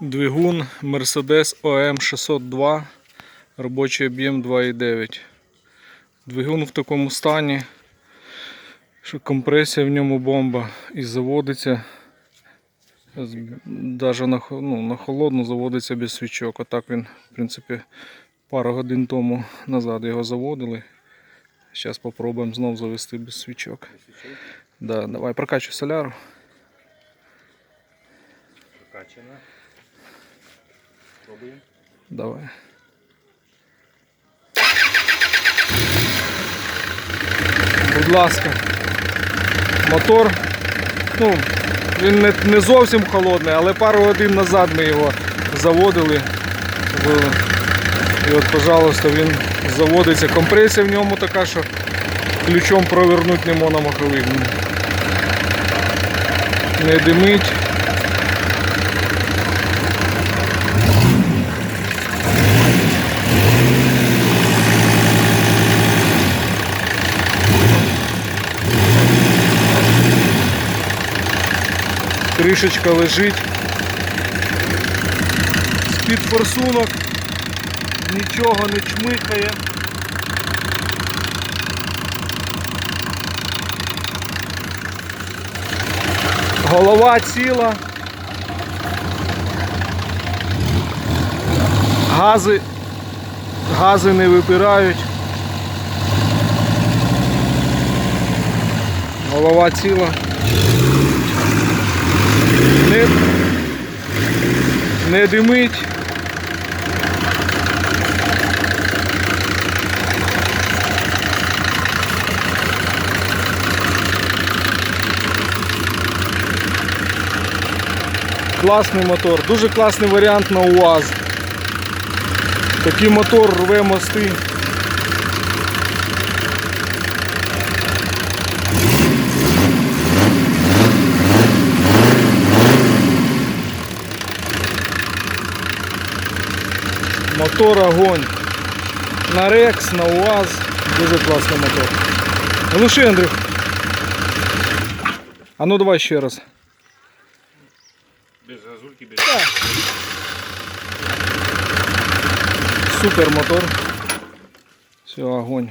Двигун Mercedes OM 602, робочий об'єм 2,9. Двигун в такому стані, що компресія в ньому бомба і заводиться. Навіть на, ну, на холодну заводиться без свічок. Отак він, в принципі, пару годин тому назад його заводили. Зараз спробуємо знов завести без свічок. Да, давай прокачуй соляру. Прокачана. Давай. Будь ласка. Мотор. Ну, він не, не зовсім холодний, але пару годин назад ми його заводили. І от, пожалуйста, він заводиться. Компресія в ньому така, що ключом провернути не можна маховик. Не димить. Кришечка лежить. З-під форсунок. Нічого не чмихає. Голова ціла. Гази, гази не випирають. Голова ціла. Не, не димить. Класний мотор, дуже класний варіант на УАЗ. Такий мотор рве мости. Мотор огонь. На Рекс, на УАЗ. Дуже класний мотор. Глуши, Андрюх. А ну давай ще раз. Без газульки, без... Супер мотор. Все, огонь.